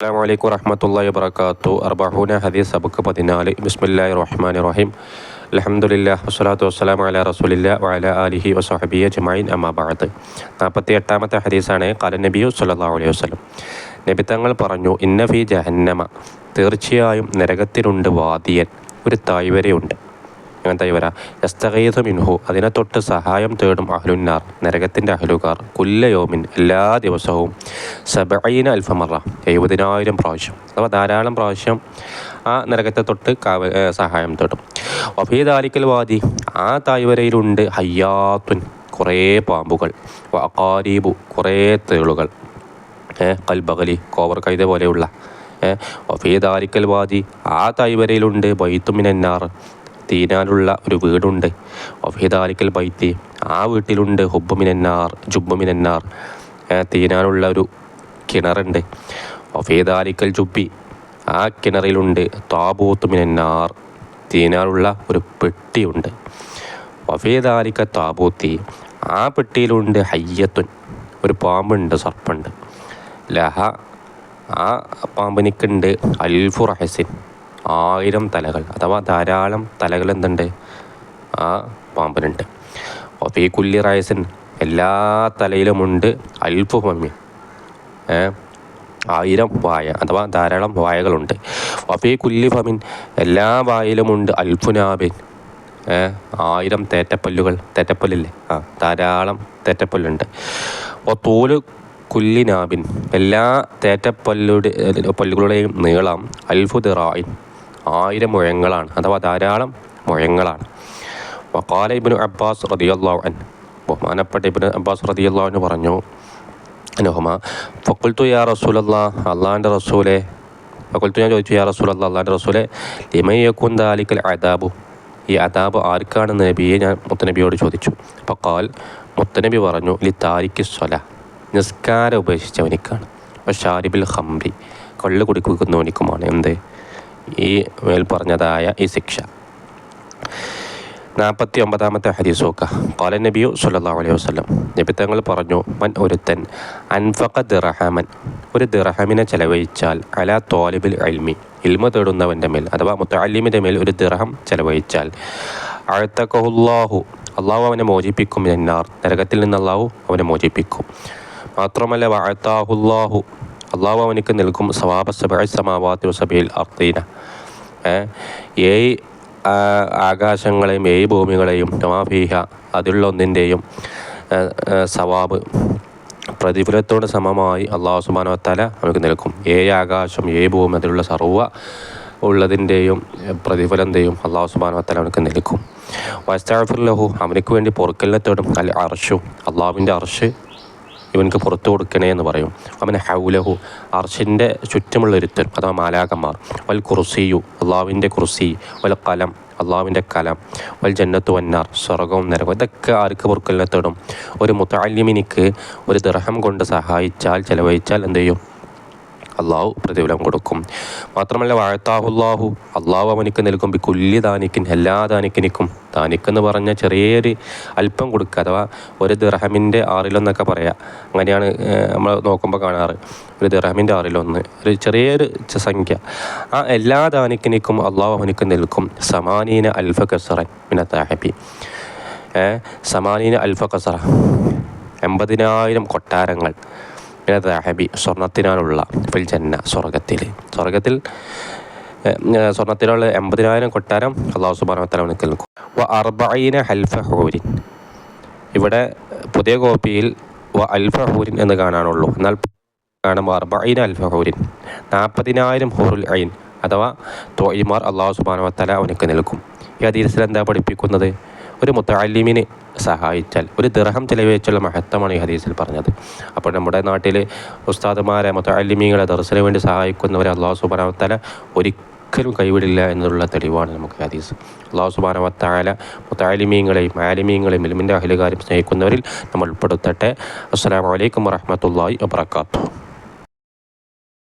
അസ്സാം വലൈക്കും വറഹമത്തല്ലാ വബർക്കാത്തു അർബഹൂന ഹദീസ് സബക്ക് പതിനാല് ബിസ്മില്ലാഹി റഹ്മാൻ റഹീം അലഹമുല്ല വസ്സലാത്തു വസ്സലാം അല റസൂലില്ല വല ആലിഹി വസഹബിയ ജമായിൻ അമ്മാബാത്ത് നാൽപ്പത്തി എട്ടാമത്തെ ഹദീസാണ് കല നബിയു സല്ലാ അലൈഹി വസ്ലം നബി തങ്ങൾ പറഞ്ഞു ഇന്നഫി ജഹന്നമ. തീർച്ചയായും നരകത്തിലുണ്ട് വാദിയൻ ഒരു തായ്വരയുണ്ട് അങ്ങനത്തെ ഇവര യസ്തഗീദ് മിൻഹു. അതിനെ തൊട്ട് സഹായം തേടും അഹ്ലുന്നാർ. നരകത്തിന്റെ അഹ്ലുകാർ. കുല്ലയോമിൻ എല്ലാ ദിവസവും സബൈന അൽഫമറ. എഴുപതിനായിരം പ്രാവശ്യം. അഥവാ ധാരാളം പ്രാവശ്യം ആ നരകത്തെ തൊട്ട് കാവ സഹായം തേടും. വഫീദാലിക്കൽ വാദി. ആ തായ്വരയിലുണ്ട് ഹയ്യാത്തുൻ. കുറേ പാമ്പുകൾ. അക്കാരീബു കുറേ തേളുകൾ. കൽബകലി കോവർ കൈത പോലെയുള്ള. വഫീദാലിക്കൽ വാദി. ആ തായ്വരയിലുണ്ട് ബൈത്തുമിനാർ തീനാലുള്ള ഒരു വീടുണ്ട്. ഒഫിദാലിക്കൽ ബൈത്തി. ആ വീട്ടിലുണ്ട് ഹുബ്ബുമിനെന്നാർ ജുബ്ബുമിനെന്നാർ. തീനാനുള്ള ഒരു കിണറുണ്ട്. ഒഫീദാലിക്കൽ ജുബി ആ കിണറിലുണ്ട് താബൂത്തുമിനാർ തീനാലുള്ള ഒരു പെട്ടിയുണ്ട്. വഫീദാലിക്ക താബൂത്തി. ആ പെട്ടിയിലുണ്ട് ഹയ്യത്തുൻ. ഒരു പാമ്പുണ്ട് സർപ്പുണ്ട്. ലഹ. ആ പാമ്പിനിക്കുണ്ട് അൽഫു റഹസിൻ ആയിരം തലകൾ അഥവാ ധാരാളം തലകൾ എന്തുണ്ട്? ആ പാമ്പിനുണ്ട്. ഈ കുല്ലി റായസൻ എല്ലാ തലയിലുമുണ്ട് അൽഫു മമ്മി ആയിരം വായ അഥവാ ധാരാളം വായകളുണ്ട്. ഒഫീ കുല്ലി ഫമിൻ എല്ലാ വായയിലുമുണ്ട് അൽഫുനാബിൻ ആയിരം തേറ്റപ്പല്ലുകൾ തേറ്റപ്പല്ലില്ലേ? ആ ധാരാളം തേറ്റപ്പല്ലുണ്ട്. ഓ തോൽ കുല്ലിനാബിൻ എല്ലാ തേറ്റപ്പല്ലുടെ പല്ലുകളുടെയും നീളം അൽഫുദിറായിൻ ആയിരം മുഴങ്ങളാണ് അഥവാ ധാരാളം മുഴങ്ങളാണ്. വക്കാല ഇബിന് അബ്ബാസ് റതിയല്ലാൻ ബഹുമാനപ്പെട്ട ഇബിന് അബ്ബാസ് റതിയല്ലാവിന് പറഞ്ഞു അനുഹമ ഫക്കുൽത്തു യാ റസൂലല്ലാ അള്ളാന്റെ റസൂലെ ഫക്കുൽത്തു ഞാൻ ചോദിച്ചു യാ റസൂലല്ലാ അള്ളാന്റെ റസൂലെ ലിമയക്കുൻ ദാലിക്കൽ അദാബു. ഈ അദാബ് ആർക്കാണ് നബിയെ ഞാൻ മുത്തനബിയോട് ചോദിച്ചു. പക്കാൽ കാൽ മുത്തനബി പറഞ്ഞു ലി താരിക്ക് സ്വല നിസ്കാരം ഉപേക്ഷിച്ചവനിക്കാണ്. ഷാരിബിൽ ഹംറി കള്ളു കുടിക്കുന്നവനിക്കുമാണ്. എന്ത്? ഈ മേൽ പറഞ്ഞതായ ഈ ശിക്ഷ. നാൽപ്പത്തി ഒമ്പതാമത്തെ ഹരീസൂക്ക പാല നബിയു സല്ലാ അലൈഹി വസ്ലം നബി തങ്ങൾ പറഞ്ഞു മൻ ഒരുത്തൻ അൻഫഖ ദിറഹമൻ ഒരു ദിറഹമിനെ ചെലവഴിച്ചാൽ അല തോലിബിൽ അൽമി ഇൽമ തേടുന്നവന്റെ മേൽ അഥവാ മുത്തല്ലിമിന്റെ മേൽ ഒരു ദിറഹം ചെലവഴിച്ചാൽ. അഴത്തക്കഹുല്ലാഹു അള്ളാഹു അവനെ മോചിപ്പിക്കും. എന്നാർ നരകത്തിൽ നിന്ന് അള്ളാഹു അവനെ മോചിപ്പിക്കും. മാത്രമല്ല വാഴത്താഹുല്ലാഹു അള്ളാഹു അവനിക്ക് നൽകും സവാബ സമാവാത്തി സഭയിൽ അർത്തീന ഏയ് ആകാശങ്ങളെയും ഏയ് ഭൂമികളെയും നവാഫീഹ അതിലുള്ള ഒന്നിന്റെയും സവാബ് പ്രതിഫലത്തോട് സമമായി അള്ളാഹു സുബാനോത്താല അവർക്ക് നൽകും. ഏ ആകാശം ഏ ഭൂമി അതിലുള്ള സർവ ഉള്ളതിന്റെയും പ്രതിഫലത്തെയും അള്ളാഹു സുബാനോത്താല അവനക്ക് നൽകും. വസ്താഫുല്ലഹു അവനക്ക് വേണ്ടി പൊറുക്കലിനെ തേടും. അർഷു അള്ളാഹുവിന്റെ അർഷ് ഇവനക്ക് പുറത്തു കൊടുക്കണേ എന്ന് പറയും. അവൻ ഹൗലഹു അർഷിന്റെ ചുറ്റുമുള്ള ഒരുത്തൻ അഥവാ മാലാകന്മാർ വൽ കുർസിയു അള്ളാവിന്റെ കുർസി വൽ കലം അള്ളാവിന്റെ കലം വൽ ജന്നത്തു വന്നാർ സ്വർഗവും നരകവും ഇതൊക്കെ ആർക്ക് പൊറുക്കലിനെ തേടും? ഒരു മുത്താലിമിനിക്ക് ഒരു ദർഹം കൊണ്ട് സഹായിച്ചാൽ ചെലവഴിച്ചാൽ എന്ത് ചെയ്യും? അള്ളാഹു പ്രതിഫലം കൊടുക്കും. മാത്രമല്ല വാഴത്താഹുല്ലാഹു അള്ളാഹു അവനിക്ക് നൽകും കുല്ലി ദാനിക്കിൻ എല്ലാ ദാനിക്കിനിക്കും. ദാനിക്കെന്ന് പറഞ്ഞ ചെറിയൊരു അല്പം കൊടുക്കുക. അഥവാ ഒരു ദിർഹമിന്റെ ആറിലൊന്നൊക്കെ പറയാം. അങ്ങനെയാണ് നമ്മൾ നോക്കുമ്പോൾ കാണാറ്. ഒരു ദിർഹമിന്റെ ആറിലൊന്ന്. ഒരു ചെറിയൊരു സംഖ്യ. ആ എല്ലാ ദാനിക്കിനിക്കും അള്ളാഹു അവനിക്ക് നൽകും. സമാനീന അൽഫ കസറൻ പിന്നെ താഹബി സമാനീന അൽഫ കസറ. എൺപതിനായിരം കൊട്ടാരങ്ങൾ. ദഹബി സ്വർണത്തിനാലുള്ള ഫിൽ ജന്ന സ്വർഗത്തിൽ. സ്വർഗത്തിൽ സ്വർണത്തിലുള്ള എൺപതിനായിരം കൊട്ടാരം അള്ളാഹു സുബാനത്തല നിൽക്കൽ വ അർബൈന ഹൽഫ ഹൂരിൻ. ഇവിടെ പുതിയ കോപ്പിയിൽ വ അൽഫ ഹൂരിൻ എന്ന് കാണാനുള്ളൂ. എന്നാൽ കാണുമ്പോൾ അർബൈന അൽഫ ഹൂരിൻ. നാൽപ്പതിനായിരം ഹൂറുൽ ഐൻ അഥവാ തോയിമാർ അള്ളാഹു സുബാനവത്തല അവനക്ക് നിൽക്കും ഈ ഹദീസിൽ എന്താ പഠിപ്പിക്കുന്നത്? ഒരു മുത്തലിമിനെ സഹായിച്ചാൽ ഒരു ദിർഹം ചിലവഴിച്ചുള്ള മഹത്വമാണ് ഈ ഹദീസിൽ പറഞ്ഞത്. അപ്പോൾ നമ്മുടെ നാട്ടിൽ ഉസ്താദുമാരെ മുത്തലിമീങ്ങളെ ദർശനം വേണ്ടി സഹായിക്കുന്നവരെ അള്ളാഹു സുബാനവത്തല ഒരിക്കലും കൈവിടില്ല എന്നുള്ള തെളിവാണ് നമുക്ക് ഹദീസ്. അള്ളാഹു സുബാനവത്താല മുത്താലിമീങ്ങളെയും ആലിമീങ്ങളെയും മിൽമിന്റെ അഹിലുകാരും സ്നേഹിക്കുന്നവരിൽ നമ്മൾ ഉൾപ്പെടുത്തട്ടെ. അസ്സാം വലൈക്കും വറഹമത്തല്ലാഹി വാത്തു